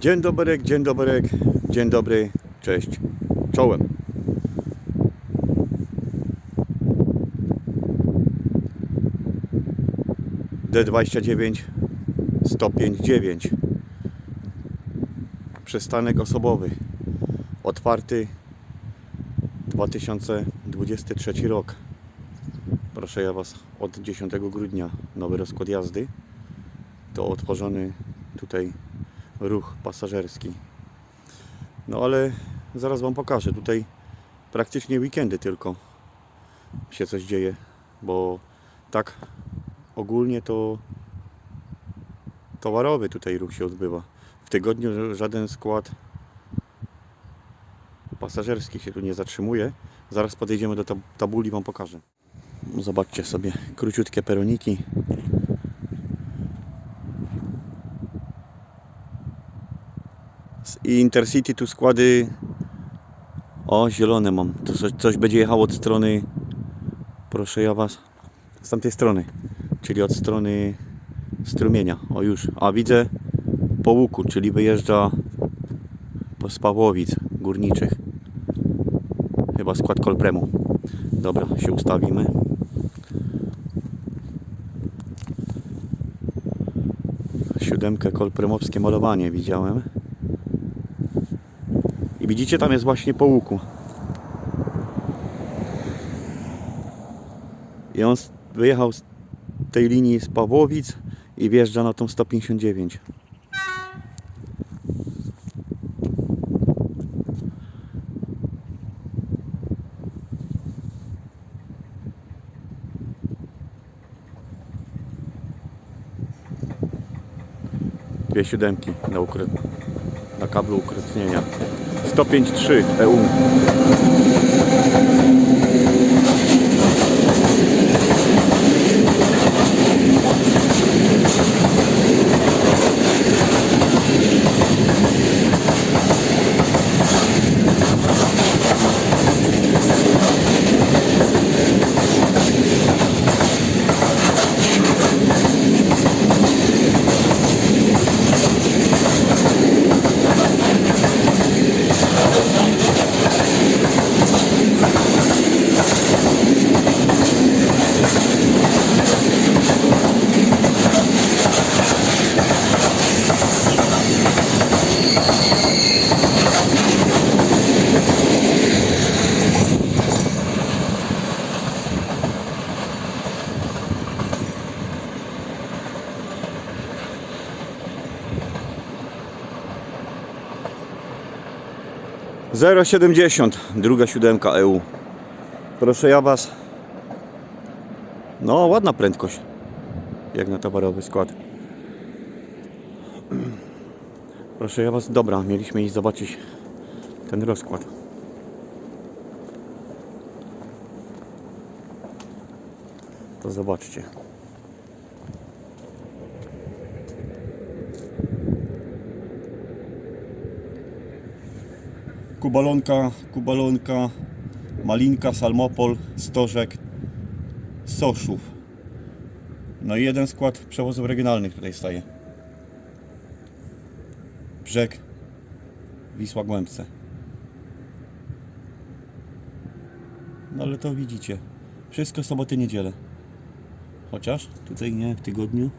Dzień dobry, dzień dobry, dzień dobry, cześć, czołem. D29 105.9 Przystanek osobowy. Otwarty 2023 rok. Proszę ja Was od 10 grudnia nowy rozkład jazdy. To otworzony tutaj ruch pasażerski. No ale zaraz Wam pokażę. Tutaj praktycznie weekendy tylko się coś dzieje, bo tak ogólnie to towarowy tutaj ruch się odbywa. W tygodniu żaden skład pasażerski się tu nie zatrzymuje. Zaraz podejdziemy do tab- tabuli Wam pokażę. Zobaczcie sobie króciutkie peroniki. Z Intercity tu składy. O zielone mam. To coś, będzie jechało od strony proszę ja was z tamtej strony czyli od strony strumienia. O już. A widzę po łuku czyli wyjeżdża po z Pawłowic górniczych. Chyba skład Kolpremu dobra się ustawimy. Siódemkę kolpremowskie malowanie widziałem widzicie, tam jest właśnie po łuku. I on wyjechał z tej linii z Pawłowic i wjeżdża na tą 159. Dwie siódemki na, ukry... na kablu ukrotnienia. 105.3 EU. Zero siedemdziesiąt, druga siódemka EU. Proszę ja was. No, ładna prędkość. Jak na towarowy skład. Proszę ja was, dobra, mieliśmy iść zobaczyć ten rozkład. To zobaczcie. Kubalonka, kubalonka, malinka, salmopol, stożek, soszów. No i jeden skład przewozów regionalnych tutaj staje. Brzeg Wisła Głębce. No ale to widzicie. Wszystko soboty, niedzielę. Chociaż tutaj nie w tygodniu.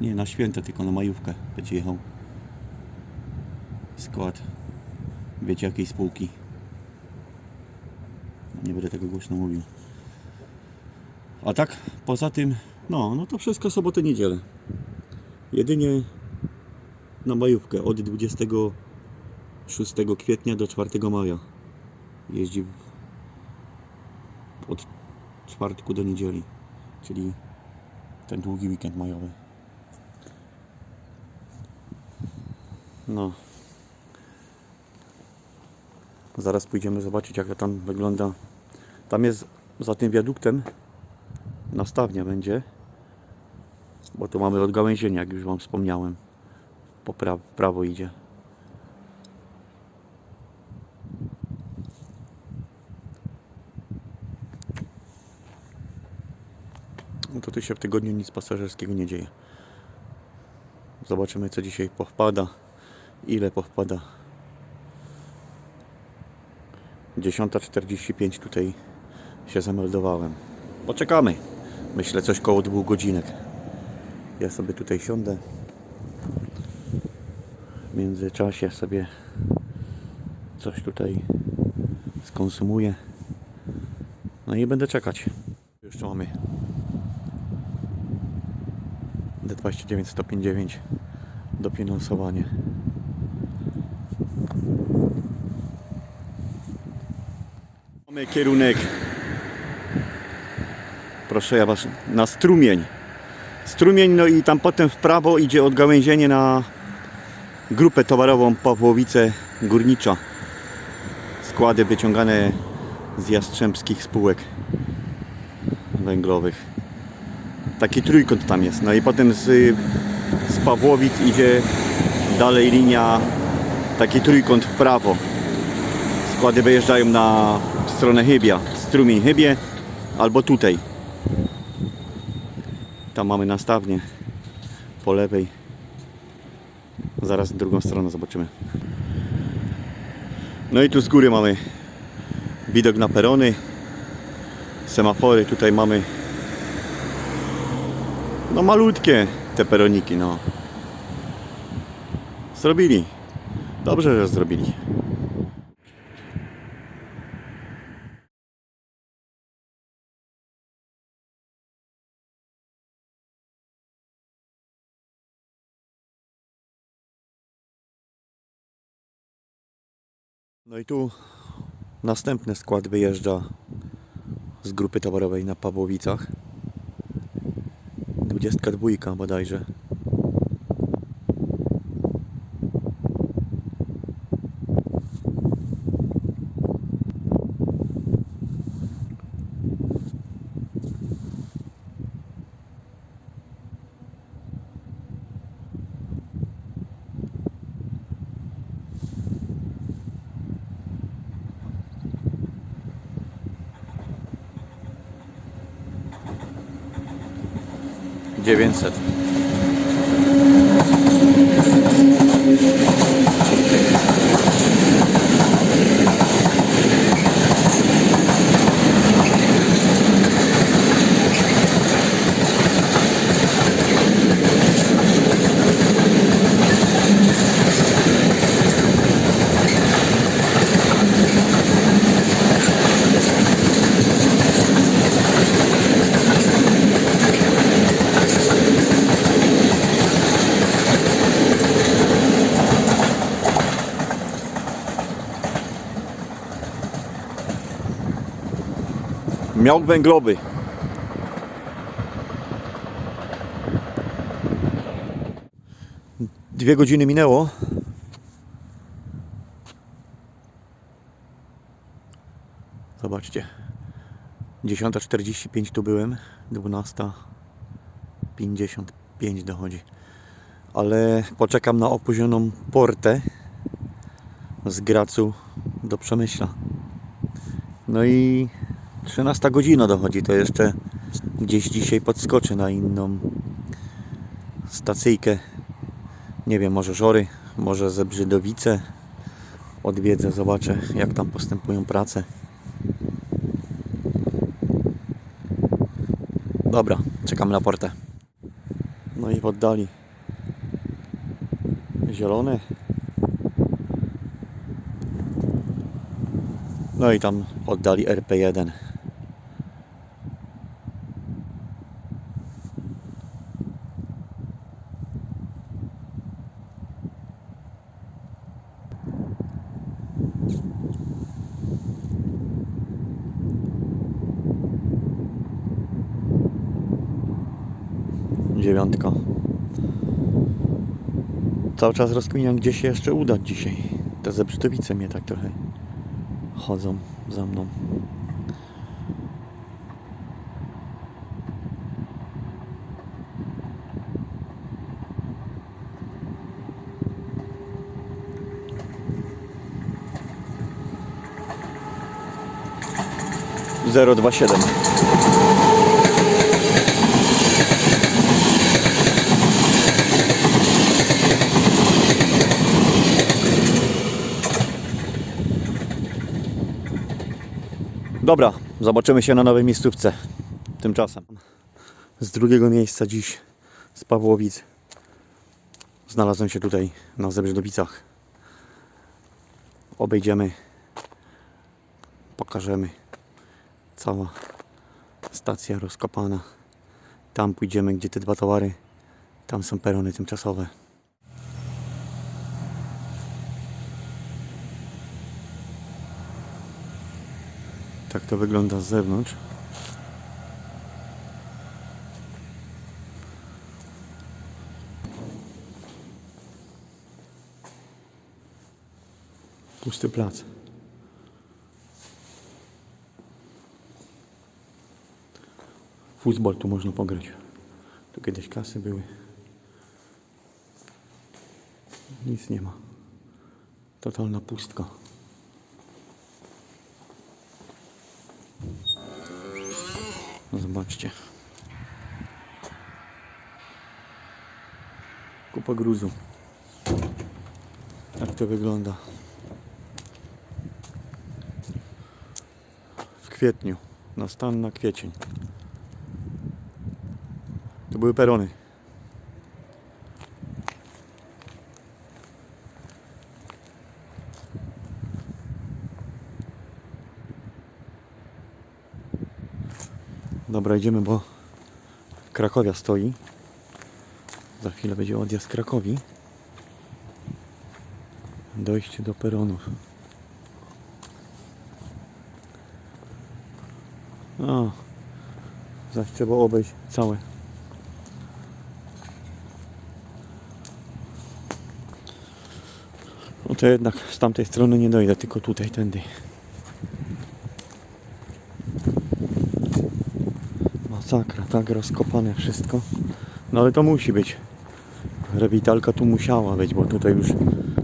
Nie na święta, tylko na majówkę będzie jechał skład. Wiecie jakiej spółki. Nie będę tego głośno mówił. A tak poza tym, no, no to wszystko sobotę, niedzielę. Jedynie na majówkę od 26 kwietnia do 4 maja jeździ od czwartku do niedzieli, czyli ten długi weekend majowy. No. Zaraz pójdziemy zobaczyć jak to tam wygląda. Tam jest za tym wiaduktem nastawnia będzie. Bo tu mamy odgałęzienie, jak już Wam wspomniałem. Po pra prawo idzie. No to tu się w tygodniu nic pasażerskiego nie dzieje. Zobaczymy co dzisiaj powpada. Ile powpada? 10.45 tutaj się zameldowałem. Poczekamy. Myślę coś koło dwóch godzinek. Ja sobie tutaj siądę. W międzyczasie sobie coś tutaj skonsumuję. No i będę czekać. Jeszcze mamy D29 stopień 9 dofinansowanie. Kierunek proszę ja was na strumień. Strumień, no i tam potem w prawo idzie odgałęzienie na grupę towarową Pawłowice Górnicza. Składy wyciągane z jastrzębskich spółek węglowych. Taki trójkąt tam jest. No i potem z, z Pawłowic idzie dalej linia, taki trójkąt w prawo. Składy wyjeżdżają na stronę Chybia, strumień Chybie albo tutaj. Tam mamy nastawnię po lewej. Zaraz drugą stronę zobaczymy. No i tu z góry mamy widok na perony, semafory. Tutaj mamy no malutkie te peroniki, no. Zrobili. Dobrze, że zrobili. No i tu następny skład wyjeżdża z grupy towarowej na Pawłowicach. 22 bodajże. Dziewięćset. Miał węglowy. Dwie godziny minęło. Zobaczcie. 10.45 tu byłem. 12.55 dochodzi. Ale poczekam na opóźnioną portę z Gracu do Przemyśla. No i 13 godzina dochodzi, to jeszcze gdzieś dzisiaj podskoczę na inną stacyjkę. Nie wiem, może Żory, może Zebrzydowice. Odwiedzę, zobaczę jak tam postępują prace. Dobra, czekam na portę. No i w oddali zielone. No i tam oddali RP1. Dziewiątka. Cały czas rozkminiam, gdzie się jeszcze udać dzisiaj. Te zebrzytowice mnie tak trochę chodzą za mną. Zero dwa siedem. Dobra, zobaczymy się na nowej miejscówce. Tymczasem. Z drugiego miejsca dziś z Pawłowic znalazłem się tutaj na Zebrzydowicach. Obejdziemy, pokażemy cała stacja rozkopana. Tam pójdziemy, gdzie te dwa towary, tam są perony tymczasowe. Tak to wygląda z zewnątrz. Pusty plac. Futbol tu można pograć. Tu kiedyś kasy były. Nic nie ma. Totalna pustka. No zobaczcie. Kupa gruzu. Tak to wygląda. W kwietniu. Na stan na kwiecień. To były perony. Dobra, idziemy, bo Krakowia stoi. Za chwilę będzie odjazd Krakowi. Dojście do peronów. O, zaś trzeba obejść całe. No to jednak z tamtej strony nie dojdę, tylko tutaj, tędy. Masakra, tak rozkopane wszystko. No ale to musi być. Rewitalka tu musiała być, bo tutaj już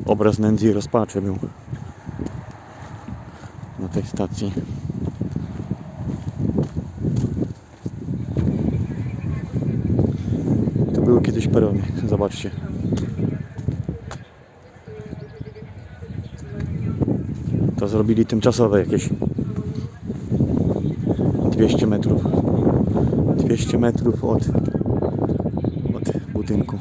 obraz nędzy i rozpaczy był. Na tej stacji. Tu były kiedyś perony, zobaczcie. To zrobili tymczasowe jakieś 200 metrów 200 metrów od, od budynku.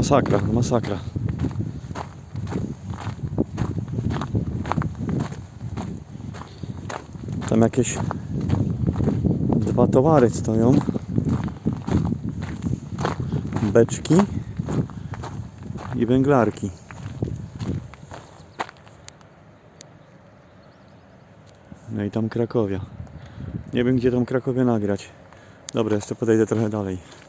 Masakra, masakra. Tam jakieś dwa towary stoją. Beczki i węglarki. No i tam Krakowia. Nie wiem gdzie tam Krakowie nagrać. Dobra, jeszcze podejdę trochę dalej.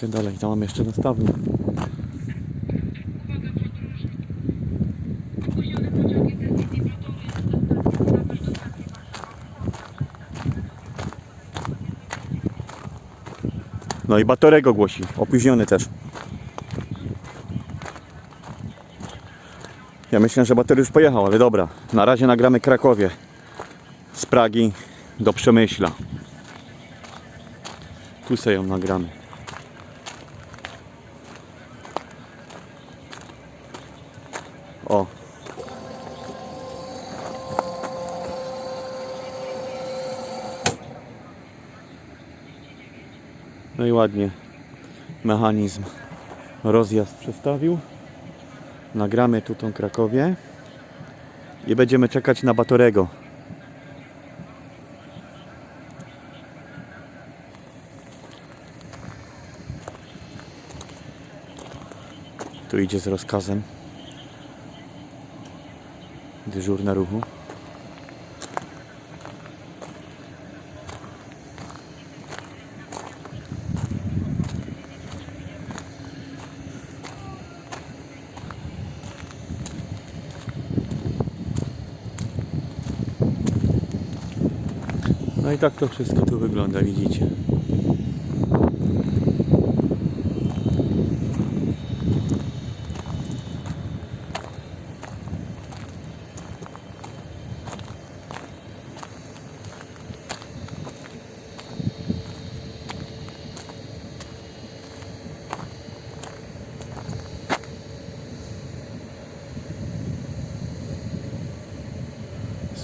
Troszkę dalej, tam mam jeszcze nastawny. No i Batorego głosi, opóźniony też. Ja myślę, że Batory już pojechał, ale dobra. Na razie nagramy Krakowie. Z Pragi do Przemyśla. Tu sobie ją nagramy. O. No i ładnie mechanizm rozjazd przestawił. Nagramy tu tą Krakowie i będziemy czekać na Batorego. Tu idzie z rozkazem. Dyżurne ruchu. No i tak to wszystko tu wygląda, widzicie.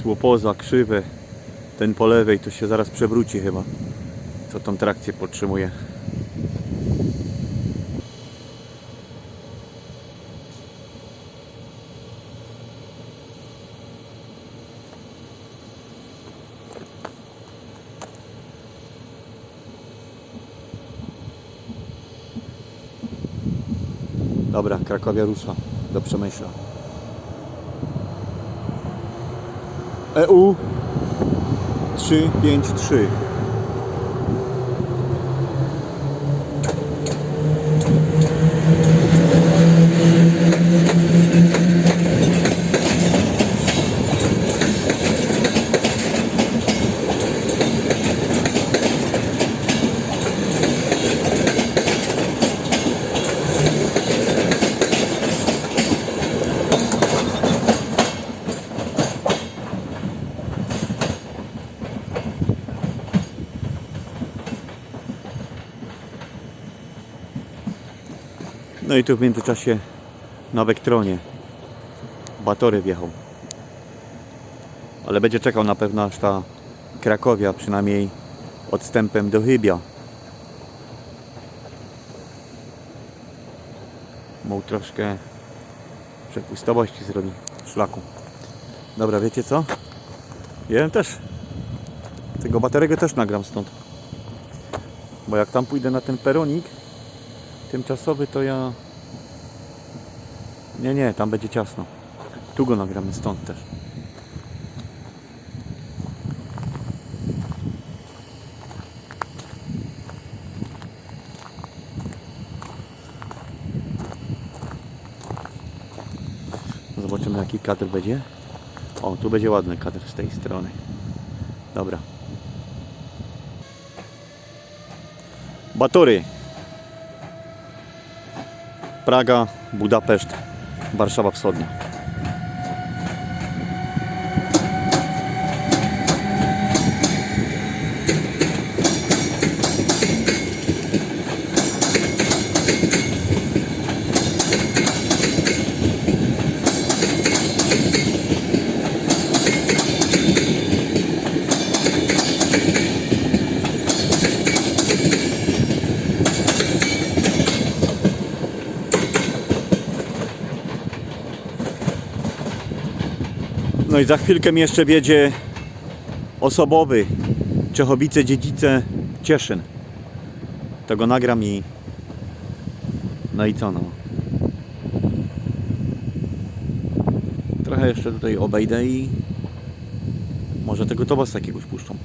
Słopoza, krzywe. Ten po lewej to się zaraz przewróci chyba. Co tą trakcję podtrzymuje. Dobra, Krakowia rusza do Przemyśla. EU 353. No i tu w międzyczasie na Vectronie Batory wjechał. Ale będzie czekał na pewno aż ta Krakowia przynajmniej odstępem do Chybia. Mógł troszkę przepustowości zrobi szlaku. Dobra, wiecie co? Ja też. Tego baterego też nagram stąd. Bo jak tam pójdę na ten peronik, tymczasowy to ja... Nie, nie, tam będzie ciasno. Tu go nagramy stąd też. Zobaczymy jaki kadr będzie. O, tu będzie ładny kadr z tej strony. Dobra. Batory. Praga, Budapeszt, Warszawa Wschodnia. No i za chwilkę mi jeszcze wiedzie osobowy Czechowice, Dziedzice, Cieszyn. Tego nagram i no i co no. Trochę jeszcze tutaj obejdę i może tego tobasa jakiegoś puszczą.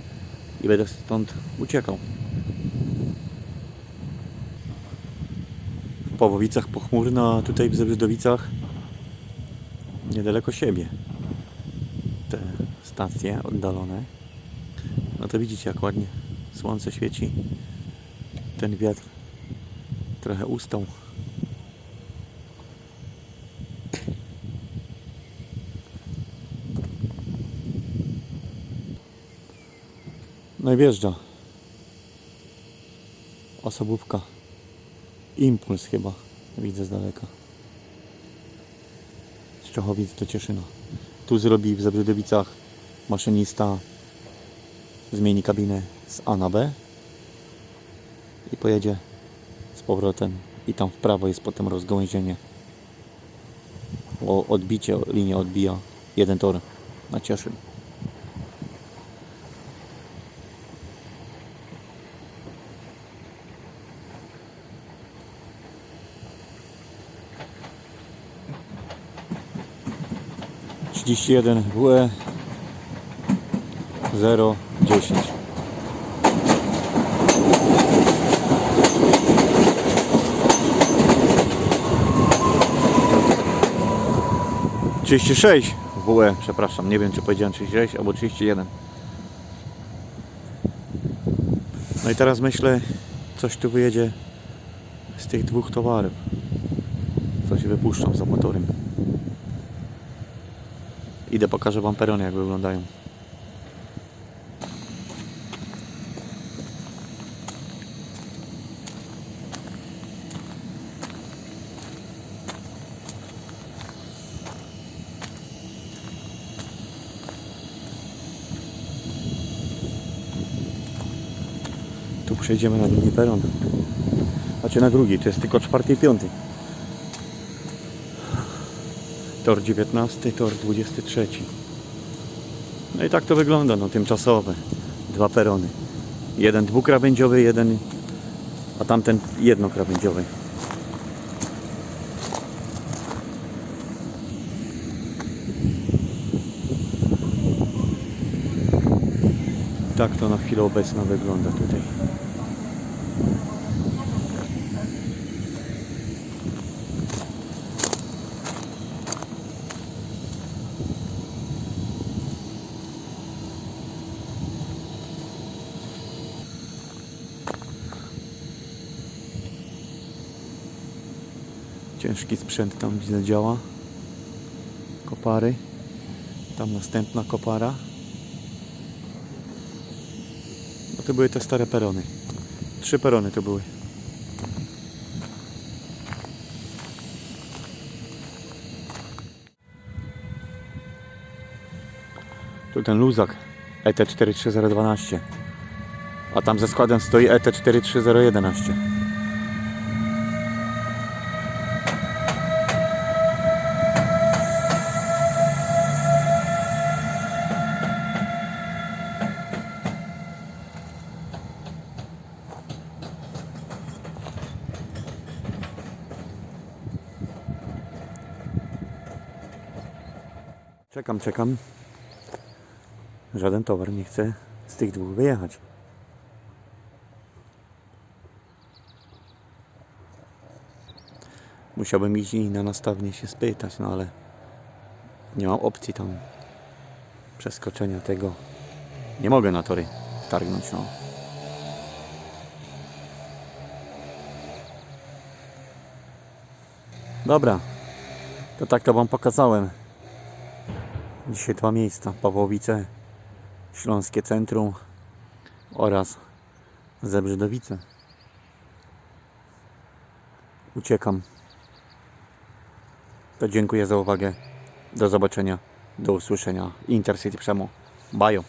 I będę stąd uciekał. W Pawłowicach pochmurno, a tutaj w Zebrzydowicach niedaleko siebie stacje oddalone. No to widzicie jak ładnie słońce świeci. Ten wiatr trochę ustał. No i wjeżdża. Osobówka. Impuls chyba. Widzę z daleka. Z Czechowic do Cieszyna. Tu zrobi w Zabrzydowicach maszynista zmieni kabinę z A na B i pojedzie z powrotem. I tam w prawo jest potem rozgałęzienie. O odbicie, linia odbija jeden tor na Cieszyn. 31 WE 010 36 WE, przepraszam, nie wiem czy powiedziałem 36 albo 31 No i teraz myślę, coś tu wyjedzie z tych dwóch towarów. Coś wypuszczam za motorem. Idę pokażę wam perony jak wyglądają. Przejdziemy na drugi peron. Znaczy na drugi, to jest tylko czwarty i piąty. Tor 19, tor 23. No i tak to wygląda, no tymczasowe. Dwa perony. Jeden dwukrawędziowy, jeden, a tamten jednokrawędziowy. Tak to na chwilę obecną wygląda tutaj. Sprzęt tam widzę działa. Kopary. Tam następna kopara. No to były te stare perony. Trzy perony to były. Tu ten luzak E ET43012. A tam ze składem stoi E ET43011. Czekam, czekam. Żaden towar nie chce z tych dwóch wyjechać. Musiałbym iść i na nastawnie się spytać, no ale nie mam opcji tam przeskoczenia tego. Nie mogę na tory targnąć, no. Dobra, to tak to Wam pokazałem. Dzisiaj dwa miejsca, Pawłowice, Śląskie Centrum oraz Zebrzydowice. Uciekam. To dziękuję za uwagę. Do zobaczenia. Do usłyszenia. Intercity Przemo. Bajo.